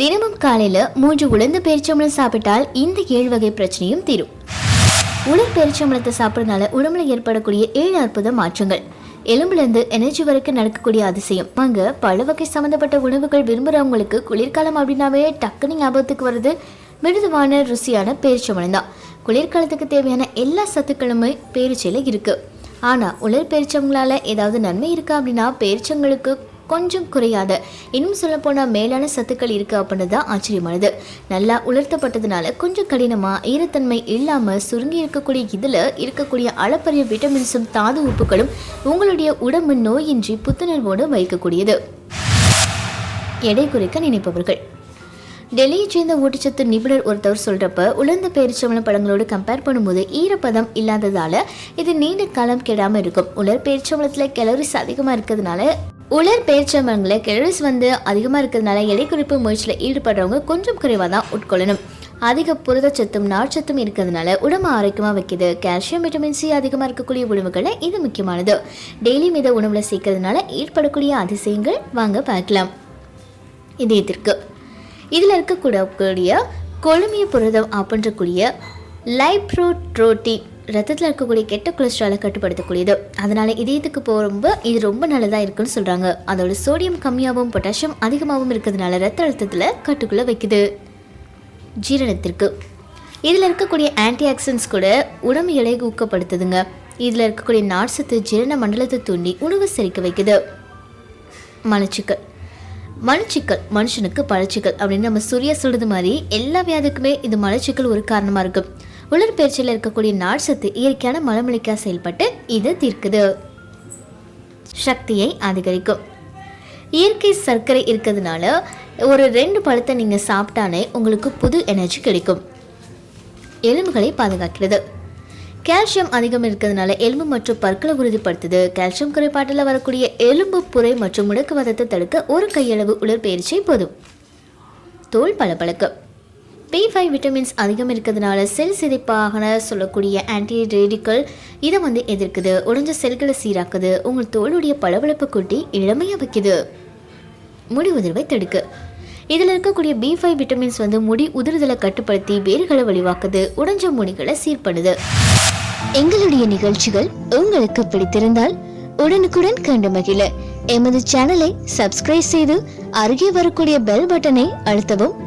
தினமும் காலையில மூன்று உளுந்து பேரிச்சம்பளம் சாப்பிட்டால் இந்த ஏழு வகை பிரச்சனையும் தீரும். உலர் பேரிச்சம்பளத்தை சாப்பிட்றதுனால உடம்புல ஏற்படக்கூடிய ஏழு அற்புத மாற்றங்கள். எலும்புலேருந்து எனர்ஜி வரைக்கும் நடக்கக்கூடிய அதிசயம். அங்க பல வகை சம்மந்தப்பட்ட உணவுகள் விரும்புகிறவங்களுக்கு குளிர்காலம் அப்படின்னாவே டக்குனு ஞாபகத்துக்கு வருது மிருதுவான ருசியான பேரிச்சம்பளம் தான். குளிர்காலத்துக்கு தேவையான எல்லா சத்துக்களுமே பேரிச்சையில் இருக்கு. ஆனால் உலர் பேரிச்சவங்களால ஏதாவது நன்மை இருக்கா அப்படின்னா பேரிச்சங்களுக்கு கொஞ்சம் குறையாத. இன்னும் சொல்ல போனால் மேலான சத்துக்கள் இருக்குது அப்படின்னு தான் ஆச்சரியமானது. நல்லா உலர்த்தப்பட்டதுனால கொஞ்சம் கடினமாக ஈரத்தன்மை இல்லாமல் சுருங்கி இருக்கக்கூடிய இதில் இருக்கக்கூடிய அளப்பரிய விட்டமின்ஸும் தாது உப்புகளும் உங்களுடைய உடம்பு நோயின்றி புத்துணர்வோடு வைக்கக்கூடியது. எடை குறைக்க நினைப்பவர்கள். டெல்லியைச் சேர்ந்த ஊட்டச்சத்து நிபுணர் ஒருத்தவர் சொல்கிறப்ப உலர்ந்த பேரிச்சம்பளம் பழங்களோடு கம்பேர் பண்ணும்போது ஈரப்பதம் இல்லாததால் இது நீண்ட காலம் கெடாமல் இருக்கும். உலர் பேரிச்சம்பளத்துல கேலரிஸ் அதிகமாக இருக்கிறதுனால உலர் பேரிச்சம்பளங்களில் கெலரிஸ் வந்து அதிகமாக இருக்கிறதுனால எடை குறைப்பு முயற்சியில் ஈடுபடுறவங்க கொஞ்சம் குறைவாக தான் உட்கொள்ளணும். அதிக புரதச்சத்தும் நார்ச்சத்தும் இருக்கிறதுனால உடம்பு ஆரோக்கியமாக வைக்கிது. கால்சியம் விட்டமின் சி அதிகமாக இருக்கக்கூடிய உணவுகளை இது முக்கியமானது. டெய்லி மீத உணவில் சேர்க்கறதுனால ஏற்படக்கூடிய அதிசயங்கள் வாங்க பார்க்கலாம். இதயத்திற்கு. இதில் இருக்கக்கூடக்கூடிய கொழுமிய புரதம் அப்படின்றக்கூடிய லைப்ரோட்ரோட்டின் ரத்தத்தில் இருக்கக்கூடிய கெட்ட கொலஸ்ட்ராலை கட்டுப்படுத்தக்கூடியது. அதனால இதயத்துக்கு போகிறப்ப இது ரொம்ப நல்லதாக இருக்குன்னு சொல்கிறாங்க அதோட சோடியம் கம்மியாகவும் பொட்டாசியம் அதிகமாகவும் இருக்கிறதுனால ரத்த அழுத்தத்தில் கட்டுக்குள்ளே வைக்குது. ஜீரணத்திற்கு. இதில் இருக்கக்கூடிய ஆன்டி ஆக்சிடென்ட்ஸ் கூட உடம்பு எடையை ஊக்கப்படுத்துதுங்க. இதில் இருக்கக்கூடிய நார்ச்சத்து ஜீரண மண்டலத்தை தூண்டி உணவு செரிக்க வைக்குது. மலச்சிக்கல். மலச்சிக்கல் மனுஷனுக்கு பழச்சிக்கல் அப்படின்னு நம்ம சூர்யா சொல்கிறது மாதிரி எல்லா வியாதிக்குமே இது மலச்சிக்கல் ஒரு காரணமாக இருக்குது உலர்பயிற்சியில் இருக்கக்கூடிய நார்ச்சத்து இயற்கையான மலமளிக்காக செயல்பட்டு இது தீர்க்குது. சக்தியை அதிகரிக்கும். இயற்கை சர்க்கரை இருக்கிறதுனால ஒரு ரெண்டு பழத்தை நீங்கள் சாப்பிட்டானே உங்களுக்கு புது எனர்ஜி கிடைக்கும். எலும்புகளை பாதுகாக்கிறது. கால்சியம் அதிகம் இருக்கிறதுனால எலும்பு மற்றும் பற்களை உறுதிப்படுத்துது. கால்சியம் குறைபாட்டில் வரக்கூடிய எலும்பு புரை மற்றும் முடக்குவாதத்தை தடுக்க ஒரு கையளவு உடற்பயிற்சி போதும். தோல் பளபளக்கு பி ஃபைவ் விட்டமின்ஸ் அதிகம் இருக்கிறதுனால செல் சிதைப்பாக சொல்லக்கூடிய ஆன்டி ரேடிக்கல் இதை வந்து எதிர்க்குது. உடஞ்ச செல்களை சீராக்குது. உங்கள் தோளுடைய பளபளப்பு கூட்டி இளமையாக வைக்குது. முடி உதிர்வை தடுக்கு. இதில் இருக்கக்கூடிய பி ஃபைவ் விட்டமின்ஸ் வந்து முடி உதிர்தலை கட்டுப்படுத்தி வேர்களை வழிவாக்குது. உடஞ்ச முடிகளை சீர்படுது. எங்களுடைய நிகழ்ச்சிகள் உங்களுக்கு பிடித்திருந்தால் உடனுக்குடன் கண்டு மகிழ. எமது சேனலை சப்ஸ்கிரைப் செய்து அருகே வரக்கூடிய பெல் பட்டனை அழுத்தவும்